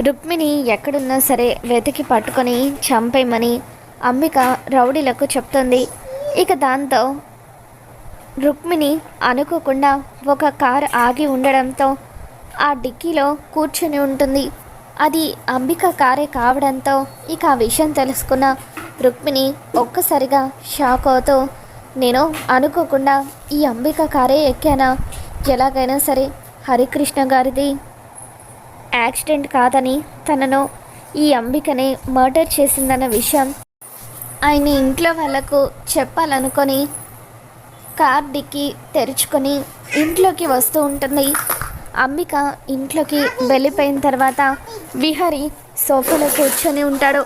రుక్మిణి ఎక్కడున్నా సరే వెతికి పట్టుకొని చంపేయమని అంబిక రౌడీలకు చెప్తుంది. ఇక దాంతో రుక్మిణి అనుకోకుండా ఒక కార్ ఆగి ఉండడంతో ఆ డిక్కీలో కూర్చొని ఉంటుంది. అది అంబిక కారే కావడంతో ఇక ఆ విషయం తెలుసుకున్న రుక్మిణి ఒక్కసారిగా షాక్ అవుతూ నేను అనుకోకుండా ఈ అంబిక కారే ఎక్కానా? ఎలాగైనా సరే హరికృష్ణ గారిది యాక్సిడెంట్ కాదని తనను ఈ అంబికనే మర్డర్ చేసిందన్న విషయం ఆయన ఇంట్లో వాళ్ళకు చెప్పాలనుకొని కార్ డిక్కి తెరుచుకొని ఇంట్లోకి వస్తూ ఉంటుంది. అంబిక ఇంట్లోకి వెళ్ళిపోయిన తర్వాత విహరి సోఫాలో కూర్చొని ఉంటాడు.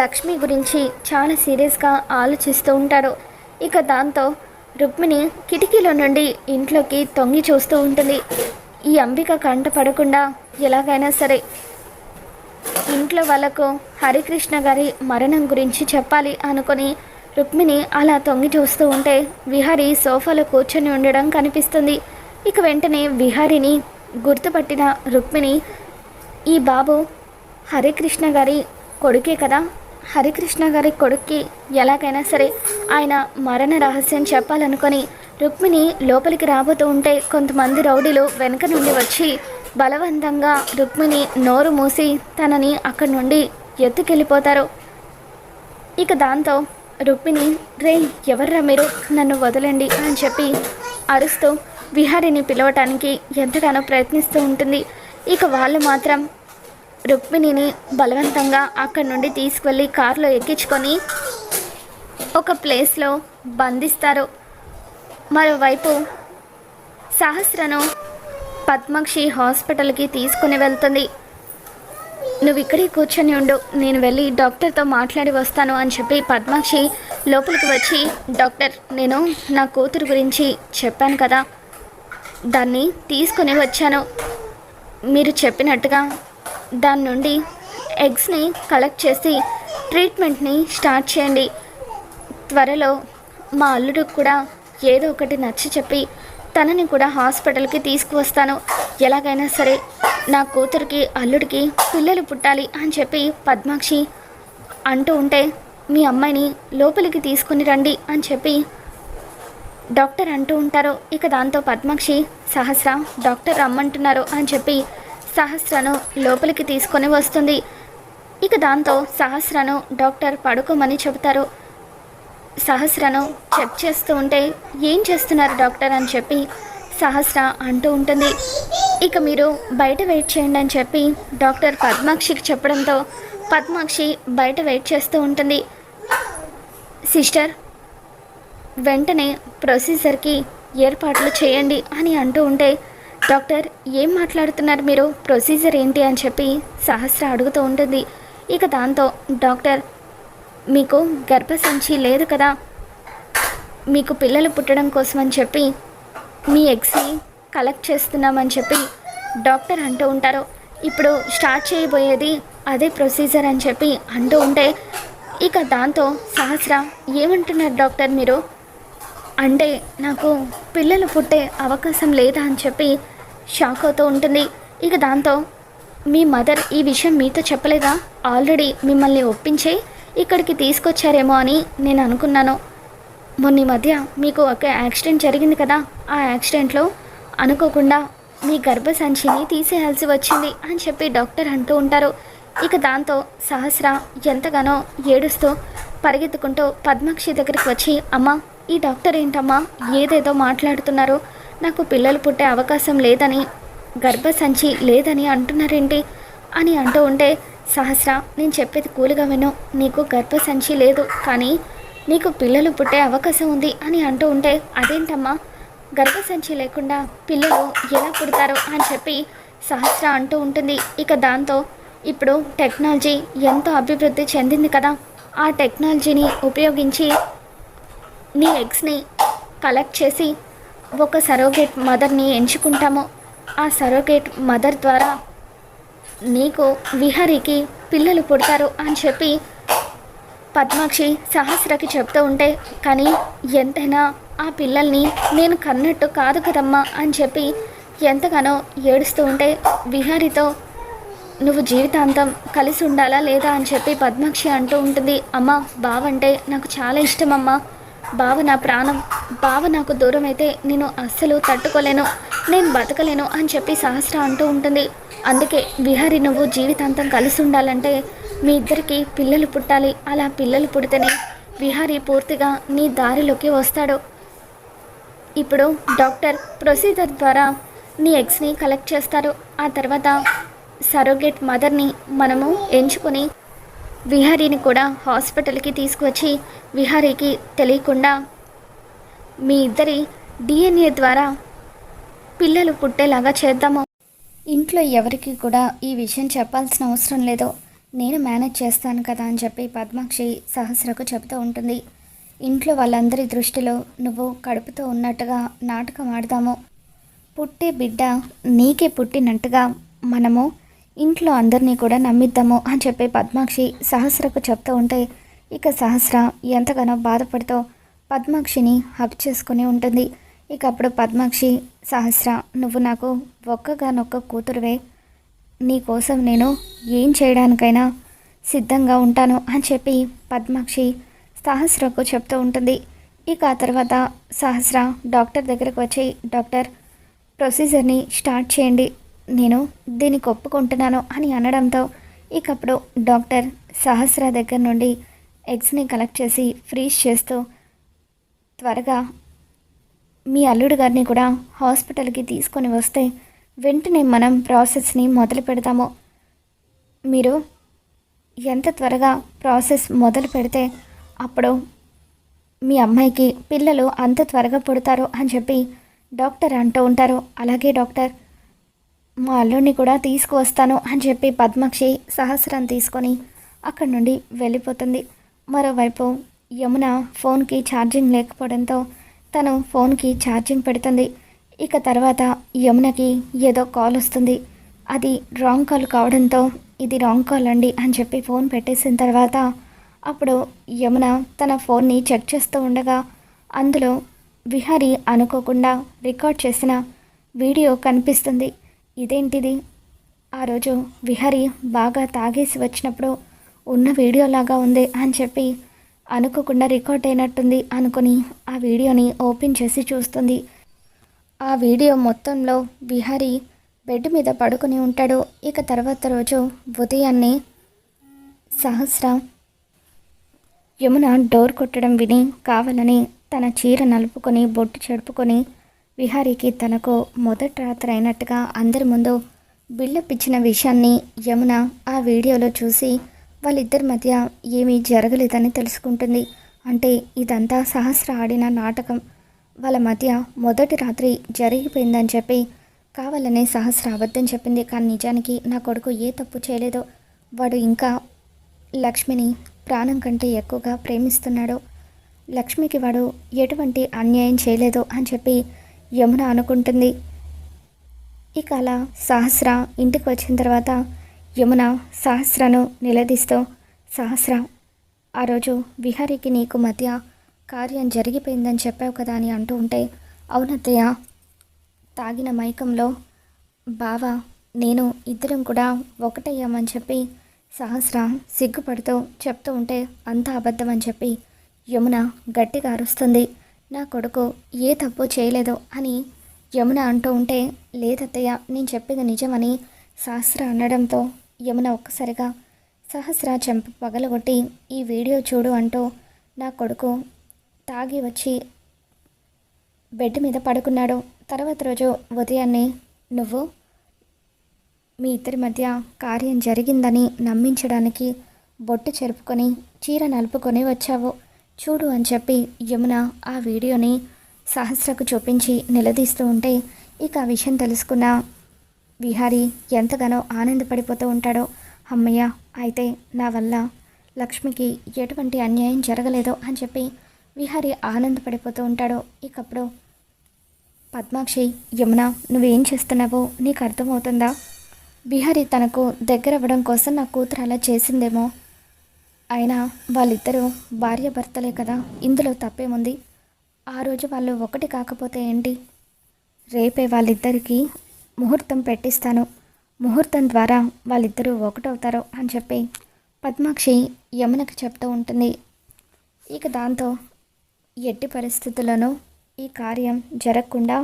లక్ష్మి గురించి చాలా సీరియస్గా ఆలోచిస్తూ ఉంటాడు. ఇక దాంతో రుక్మిణి కిటికీలో నుండి ఇంట్లోకి తొంగి చూస్తూ ఉంటుంది. ఈ అంబిక కంట పడకుండా ఎలాగైనా సరే ఇంట్లో వాళ్ళకు హరికృష్ణ గారి మరణం గురించి చెప్పాలి అనుకొని రుక్మిణి అలా తొంగి చూస్తూ ఉంటే విహారి సోఫాలో కూర్చొని ఉండడం కనిపిస్తుంది. ఇక వెంటనే విహారిని గుర్తుపట్టిన రుక్మిణి ఈ బాబు హరికృష్ణ గారి కొడుకే కదా? హరికృష్ణ గారి కొడుక్కి ఎలాగైనా సరే ఆయన మరణ రహస్యం చెప్పాలనుకొని రుక్మిణి లోపలికి రాబోతూ ఉంటే కొంతమంది రౌడీలు వెనక నుండి వచ్చి బలవంతంగా రుక్మిణి నోరు మూసి తనని అక్కడి నుండి ఎత్తుకెళ్ళిపోతారు. ఇక దాంతో రుక్మిణి రే ఎవర్రా మీరు? నన్ను వదలండి అని చెప్పి అరుస్తూ విహారిని పిలవటానికి ఎంతగానో ప్రయత్నిస్తూ ఉంటుంది. ఇక వాళ్ళు మాత్రం రుక్మిణిని బలవంతంగా అక్కడి నుండి తీసుకువెళ్ళి కారులో ఎక్కించుకొని ఒక ప్లేస్లో బంధిస్తారు. మరోవైపు సహస్రను పద్మాక్షి హాస్పిటల్కి తీసుకుని వెళ్తుంది. నువ్వు ఇక్కడే కూర్చొని ఉండు నేను వెళ్ళి డాక్టర్తో మాట్లాడి వస్తాను అని చెప్పి పద్మాక్షి లోపలికి వచ్చి డాక్టర్ నేను నా కూతురు గురించి చెప్పాను కదా దాన్ని తీసుకుని వచ్చాను. మీరు చెప్పినట్టుగా దాని నుండి ఎగ్స్ని కలెక్ట్ చేసి ట్రీట్మెంట్ని స్టార్ట్ చేయండి. త్వరలో మా అల్లుడు కూడా ఏదో ఒకటి నచ్చి చెప్పి తనని కూడా హాస్పిటల్కి తీసుకువస్తాను. ఎలాగైనా సరే నా కూతురికి అల్లుడికి పిల్లలు పుట్టాలి అని చెప్పి పద్మాక్షి అంటూ ఉంటే మీ అమ్మాయిని లోపలికి తీసుకుని రండి అని చెప్పి డాక్టర్ అంటూ ఉంటారు. ఇక దాంతో పద్మాక్షి సహస్ర డాక్టర్ రమ్మంటున్నారు అని చెప్పి సహస్రను లోపలికి తీసుకొని వస్తుంది. ఇక దాంతో సహస్రను డాక్టర్ పడుకోమని చెబుతారు. సహస్రను చెక్ చేస్తూ ఉంటే ఏం చేస్తున్నారు డాక్టర్ అని చెప్పి సహస్ర అంటూ ఉంటుంది. ఇక మీరు బయట వెయిట్ చేయండి అని చెప్పి డాక్టర్ పద్మాక్షికి చెప్పడంతో పద్మాక్షి బయట వెయిట్ చేస్తూ ఉంటుంది. సిస్టర్ వెంటనే ప్రొసీజర్కి ఏర్పాట్లు చేయండి అని అంటూ ఉంటే డాక్టర్ ఏం మాట్లాడుతున్నారు మీరు? ప్రొసీజర్ ఏంటి అని చెప్పి సహస్ర అడుగుతూ ఉంటుంది. ఇక దాంతో డాక్టర్ మీకు గర్భసంచి లేదు కదా మీకు పిల్లలు పుట్టడం కోసం అని చెప్పి మీ ఎగ్స్ని కలెక్ట్ చేస్తున్నామని చెప్పి డాక్టర్ అంటూ ఉంటారు. ఇప్పుడు స్టార్ట్ చేయబోయేది అదే ప్రొసీజర్ అని చెప్పి అంటూ ఉంటే ఇక దాంతో సహస్ర ఏమంటున్నారు డాక్టర్ మీరు? అంటే నాకు పిల్లలు పుట్టే అవకాశం లేదా అని చెప్పి షాక్ అవుతూ ఉంటుంది. ఇక దాంతో మీ మదర్ ఈ విషయం మీతో చెప్పలేదా? ఆల్రెడీ మిమ్మల్ని ఒప్పించే ఇక్కడికి తీసుకొచ్చారేమో అని నేను అనుకున్నాను. మొన్న ఈ మధ్య మీకు ఒక యాక్సిడెంట్ జరిగింది కదా ఆ యాక్సిడెంట్లో అనుకోకుండా మీ గర్భసంచిని తీసేయాల్సి వచ్చింది అని చెప్పి డాక్టర్ అంటూ ఉంటారు. ఇక దాంతో సహస్ర ఎంతగానో ఏడుస్తూ పరిగెత్తుకుంటూ పద్మాక్షి దగ్గరికి వచ్చి అమ్మా ఈ డాక్టర్ ఏంటమ్మా? ఏదేదో మాట్లాడుతున్నారు. నాకు పిల్లలు పుట్టే అవకాశం లేదని గర్భసంచి లేదని అంటున్నారేంటి? అని అంటూ ఉంటే సహస్ర నేను చెప్పేది కూలుగా విను. నీకు గర్భసంచి లేదు. కానీ నీకు పిల్లలు పుట్టే అవకాశం ఉంది అని అంటూ ఉంటే అదేంటమ్మా? గర్భసంచి లేకుండా పిల్లలు ఎలా పుడతారో అని చెప్పి సహస్ర అంటూ ఉంటుంది. ఇక దాంతో ఇప్పుడు టెక్నాలజీ ఎంతో అభివృద్ధి చెందింది కదా. ఆ టెక్నాలజీని ఉపయోగించి నీ ఎగ్స్ని కలెక్ట్ చేసి ఒక సరోగేట్ మదర్ని ఎంచుకుంటాము. ఆ సరోగేట్ మదర్ ద్వారా నీకు విహరికి పిల్లలు పుడతారు అని చెప్పి పద్మాక్షి సహస్రకి చెప్తూ ఉంటే కానీ ఎంతైనా ఆ పిల్లల్ని నేను కన్నట్టు కాదు కదమ్మా అని చెప్పి ఎంతగానో ఏడుస్తూ ఉంటే విహారితో నువ్వు జీవితాంతం కలిసి ఉండాలా లేదా అని చెప్పి పద్మాక్షి అంటూ ఉంటుంది. అమ్మ బావ అంటే నాకు చాలా ఇష్టం అమ్మా బావ నా ప్రాణం. బావ నాకు దూరం అయితే నేను అస్సలు తట్టుకోలేను. నేను బతకలేను అని చెప్పి సహస్ర అంటూ ఉంటుంది. అందుకే విహారి నువ్వు జీవితాంతం కలిసి ఉండాలంటే మీ ఇద్దరికి పిల్లలు పుట్టాలి. అలా పిల్లలు పుడితేనే విహారి పూర్తిగా నీ దారిలోకి వస్తాడు. ఇప్పుడు డాక్టర్ ప్రొసీజర్ ద్వారా నీ ఎగ్స్ని కలెక్ట్ చేస్తారు. ఆ తర్వాత సరోగేట్ మదర్ని మనము ఎంచుకొని విహారీని కూడా హాస్పిటల్కి తీసుకువచ్చి విహారీకి తెలియకుండా మీ ఇద్దరి డిఎన్ఏ ద్వారా పిల్లలు పుట్టేలాగా చేద్దాము. ఇంట్లో ఎవరికి కూడా ఈ విషయం చెప్పాల్సిన అవసరం లేదు. నేను మేనేజ్ చేస్తాను కదా అని చెప్పి పద్మాక్షి సహస్రకు చెబుతూ ఉంటుంది. ఇంట్లో వాళ్ళందరి దృష్టిలో నువ్వు కడుపుతో ఉన్నట్టుగా నాటకం ఆడదాము. పుట్టే బిడ్డ నీకే పుట్టినట్టుగా మనము ఇంట్లో అందరినీ కూడా నమ్మిద్దాము అని చెప్పి పద్మాక్షి సహస్రకు చెప్తూ ఉంటే ఇక సహస్ర ఎంతగానో బాధపడుతూ పద్మాక్షిని హక్ చేసుకుని ఉంటుంది. ఇక అప్పుడు పద్మాక్షి సహస్ర నువ్వు నాకు ఒక్కగానొక్క కూతురువే. నీకోసం నేను ఏం చేయడానికైనా సిద్ధంగా ఉంటాను అని చెప్పి పద్మాక్షి సహస్రకు చెప్తూ ఉంటుంది. ఇక ఆ తర్వాత సహస్ర డాక్టర్ దగ్గరకు వచ్చి డాక్టర్ ప్రొసీజర్ని స్టార్ట్ చేయండి. నేను దీనికి ఒప్పుకుంటున్నాను అని అనడంతో ఇకప్పుడు డాక్టర్ సహస్ర దగ్గర నుండి ఎగ్స్ని కలెక్ట్ చేసి ఫ్రీజ్ చేస్తూ త్వరగా మీ అల్లుడు గారిని కూడా హాస్పిటల్కి తీసుకొని వస్తే వెంటనే మనం ప్రాసెస్ని మొదలు పెడతాము. మీరు ఎంత త్వరగా ప్రాసెస్ మొదలు పెడితే అప్పుడు మీ అమ్మాయికి పిల్లలు అంత త్వరగా పుడతారు అని చెప్పి డాక్టర్ అంటూ ఉంటారు. అలాగే డాక్టర్ మా అల్లుడిని కూడా తీసుకువస్తాను అని చెప్పి పద్మాక్షి సహస్రం తీసుకొని అక్కడి నుండి వెళ్ళిపోతుంది. మరోవైపు యమున ఫోన్కి ఛార్జింగ్ లేకపోవడంతో తను ఫోన్కి ఛార్జింగ్ పెడుతుంది. ఇక తర్వాత యమునకి ఏదో కాల్ వస్తుంది. అది రాంగ్ కాల్ కావడంతో ఇది రాంగ్ కాల్ అండి అని చెప్పి ఫోన్ పెట్టేసిన తర్వాత అప్పుడు యమున తన ఫోన్ని చెక్ చేస్తూ ఉండగా అందులో విహారీ అనుకోకుండా రికార్డ్ చేసిన వీడియో కనిపిస్తుంది. ఇదేంటిది? ఆ రోజు విహారి బాగా తాగేసి వచ్చినప్పుడు ఉన్న వీడియోలాగా ఉంది అని చెప్పి అనుకోకుండా రికార్డ్ అయినట్టుంది అనుకుని ఆ వీడియోని ఓపెన్ చేసి చూస్తుంది. ఆ వీడియో మొత్తంలో విహారీ బెడ్ మీద పడుకుని ఉంటాడు. ఇక తర్వాత రోజు ఉదయాన్నే సహస్ర యమున డోర్ కొట్టడం విని కావాలని తన చీర నలుపుకొని బొట్టు చెడుపుకొని విహారీకి తనకు మొదటి రాత్రి అయినట్టుగా అందరి ముందు బిల్డప్ ఇచ్చిన విషయాన్ని యమున ఆ వీడియోలో చూసి వాళ్ళిద్దరి మధ్య ఏమీ జరగలేదని తెలుసుకుంటుంది. అంటే ఇదంతా సహస్ర ఆడిన నాటకం. వాళ్ళ మధ్య మొదటి రాత్రి జరిగిపోయిందని చెప్పి కావాలనే సహస్ర అబద్ధం చెప్పింది. కానీ నిజానికి నా కొడుకు ఏ తప్పు చేయలేదో వాడు ఇంకా లక్ష్మిని ప్రాణం కంటే ఎక్కువగా ప్రేమిస్తున్నాడు. లక్ష్మికి వాడు ఎటువంటి అన్యాయం చేయలేదు అని చెప్పి యమున అనుకుంటుంది. ఇక అలా సహస్ర ఇంటికి వచ్చిన తర్వాత యమున సహస్రను నిలదీస్తూ సహస్ర ఆ రోజు విహారీకి నీకు మధ్య కార్యం జరిగిపోయిందని చెప్పావు కదా అని అంటూ ఉంటే అవునత్తయ్య తాగిన మైకంలో బావ నేను ఇద్దరం కూడా ఒకటయ్యామని చెప్పి సహస్ర సిగ్గుపడుతూ చెప్తూ ఉంటే అంతా అబద్ధం అని చెప్పి యమున గట్టిగా అరుస్తుంది. నా కొడుకు ఏ తప్పు చేయలేదు అని యమున అంటూ ఉంటే లేదత్తయ్య నేను చెప్పేది నిజమని సహస్ర అనడంతో యమున ఒక్కసారిగా సహస్ర చెంప పగలగొట్టి ఈ వీడియో చూడు అంటూ నా కొడుకు తాగి వచ్చి బెడ్ మీద పడుకున్నాడు. తర్వాత రోజు ఉదయాన్నే నువ్వు మీ ఇద్దరి మధ్య కార్యం జరిగిందని నమ్మించడానికి బొట్టు చెరుపుకొని చీర నలుపుకొని వచ్చావు. చూడు అని చెప్పి యమున ఆ వీడియోని సహస్రకు చూపించి నిలదీస్తూ ఉంటే ఇక ఆ విషయం తెలుసుకున్న విహారీ ఎంతగానో ఆనందపడిపోతూ ఉంటాడో. అమ్మయ్య అయితే నా వల్ల లక్ష్మికి ఎటువంటి అన్యాయం జరగలేదో అని చెప్పి విహారి ఆనందపడిపోతూ ఉంటాడు. ఇకప్పుడు పద్మాక్షి యమున నువ్వేం చేస్తున్నావో నీకు అర్థమవుతుందా? బిహారీ తనకు దగ్గర అవ్వడం కోసం నా కూతురు అలా చేసిందేమో. అయినా వాళ్ళిద్దరూ భార్యాభర్తలే కదా ఇందులో తప్పేముంది? ఆ రోజు వాళ్ళు ఒకటి కాకపోతే ఏంటి? రేపే వాళ్ళిద్దరికీ ముహూర్తం పెట్టిస్తాను. ముహూర్తం ద్వారా వాళ్ళిద్దరూ ఒకటవుతారు అని చెప్పి పద్మాక్షి యమునకి చెప్తూ ఉంటుంది. ఇక దాంతో ఎట్టి పరిస్థితుల్లోనూ ఈ కార్యం జరగకుండా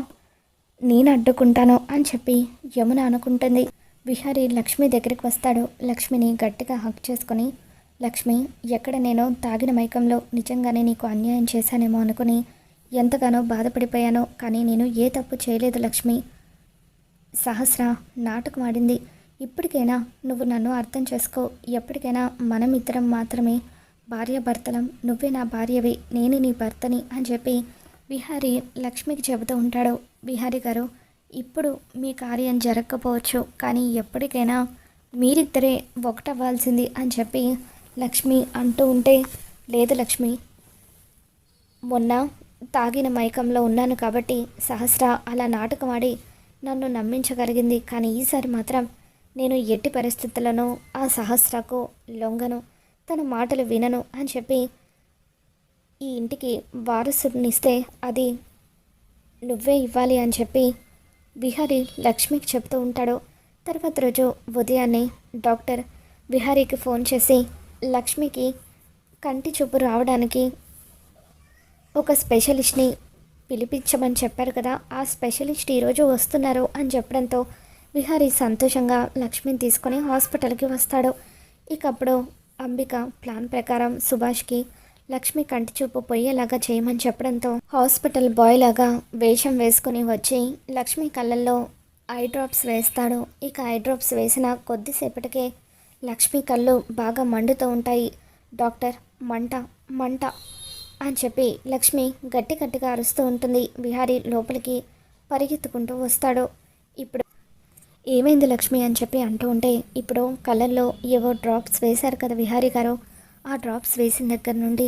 నేను అడ్డుకుంటాను అని చెప్పి యమున అనుకుంటుంది. విహారి లక్ష్మి దగ్గరికి వస్తాడు. లక్ష్మిని గట్టిగా హక్ చేసుకొని లక్ష్మి ఎక్కడ నేను తాగిన మైకంలో నిజంగానే నీకు అన్యాయం చేశానేమో అనుకుని ఎంతగానో బాధపడిపోయానో. కానీ నేను ఏ తప్పు చేయలేదు లక్ష్మి. సహస్ర నాటకం ఆడింది. ఇప్పటికైనా నువ్వు నన్ను అర్థం చేసుకో. ఎప్పటికైనా మనమిద్దరం మాత్రమే భార్యాభర్తలం నువ్వే నా భార్యవి నేను నీ భర్తని అని చెప్పి బిహారీ లక్ష్మికి చెబుతూ ఉంటాడు. బిహారీ గారు ఇప్పుడు మీ కార్యం జరగకపోవచ్చు కానీ ఎప్పటికైనా మీరిద్దరే ఒకటవ్వాల్సింది అని చెప్పి లక్ష్మి అంటూ ఉంటే లేదు లక్ష్మి మొన్న తాగిన మైకంలో ఉన్నాను కాబట్టి సహస్ర అలా నాటకం ఆడి నన్ను నమ్మించగలిగింది కానీ ఈసారి మాత్రం నేను ఎట్టి పరిస్థితులను ఆ సహస్రకు లొంగను. తన మాటలు వినను అని చెప్పి ఈ ఇంటికి వారసునిస్తే అది నువ్వే ఇవ్వాలి అని చెప్పి విహారీ లక్ష్మికి చెప్తూ ఉంటాడు. తర్వాత రోజు ఉదయాన్నే డాక్టర్ విహారీకి ఫోన్ చేసి లక్ష్మికి కంటి చూపు రావడానికి ఒక స్పెషలిస్ట్ని పిలిపించమని చెప్పారు కదా. ఆ స్పెషలిస్ట్ ఈరోజు వస్తున్నారు అని చెప్పడంతో విహారీ సంతోషంగా లక్ష్మిని తీసుకొని హాస్పిటల్కి వస్తాడు. ఇకప్పుడు అంబిక ప్లాన్ ప్రకారం సుభాష్కి లక్ష్మి కంటి చూపు పోయేలాగా చేయమని చెప్పడంతో హాస్పిటల్ బాయ్ లాగా వేషం వేసుకుని వచ్చి లక్ష్మి కళ్ళల్లో ఐ డ్రాప్స్ వేస్తాడు. ఇక ఐ డ్రాప్స్ వేసిన కొద్దిసేపటికే లక్ష్మి కళ్ళు బాగా మండుతూ ఉంటాయి. డాక్టర్ మంట మంట అని చెప్పి లక్ష్మి గట్టి గట్టిగా అరుస్తూ ఉంటుంది. విహారీ లోపలికి పరిగెత్తుకుంటూ వస్తాడు. ఇప్పుడు ఏమైంది లక్ష్మి అని చెప్పి అంటూ ఉంటే ఇప్పుడు కళ్ళల్లో ఏవో డ్రాప్స్ వేశారు కదా విహారీ గారు. ఆ డ్రాప్స్ వేసిన దగ్గర నుండి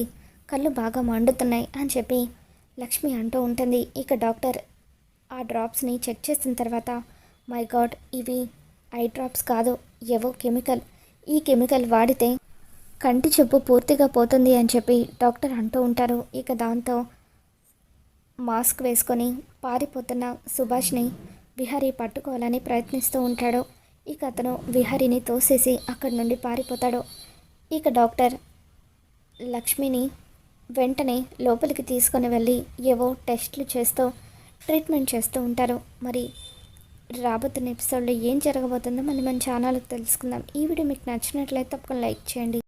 కళ్ళు బాగా మండుతున్నాయి అని చెప్పి లక్ష్మి అంటూ ఉంటుంది. ఇక డాక్టర్ ఆ డ్రాప్స్ని చెక్ చేసిన తర్వాత మై గాడ్ ఇవి ఐ డ్రాప్స్ కాదు ఏవో కెమికల్. ఈ కెమికల్ వాడితే కంటి చెప్పు పూర్తిగా పోతుంది అని చెప్పి డాక్టర్ అంటూ ఉంటారు. ఇక దాంతో మాస్క్ వేసుకొని పారిపోతున్న సుభాష్ని విహారీ పట్టుకోవాలని ప్రయత్నిస్తూ ఉంటాడు. ఇక అతను విహారీని తోసేసి అక్కడి నుండి పారిపోతాడు. ఇక డాక్టర్ లక్ష్మిని వెంటనే లోపలికి తీసుకొని వెళ్ళి ఏవో టెస్ట్లు చేస్తూ ట్రీట్మెంట్ చేస్తూ ఉంటారు. మరి రాబోతున్న ఎపిసోడ్లో ఏం జరగబోతుందో మళ్ళీ మన ఛానల్కి తెలుసుకుందాం. ఈ వీడియో మీకు నచ్చినట్లయితే తప్పకుండా లైక్ చేయండి.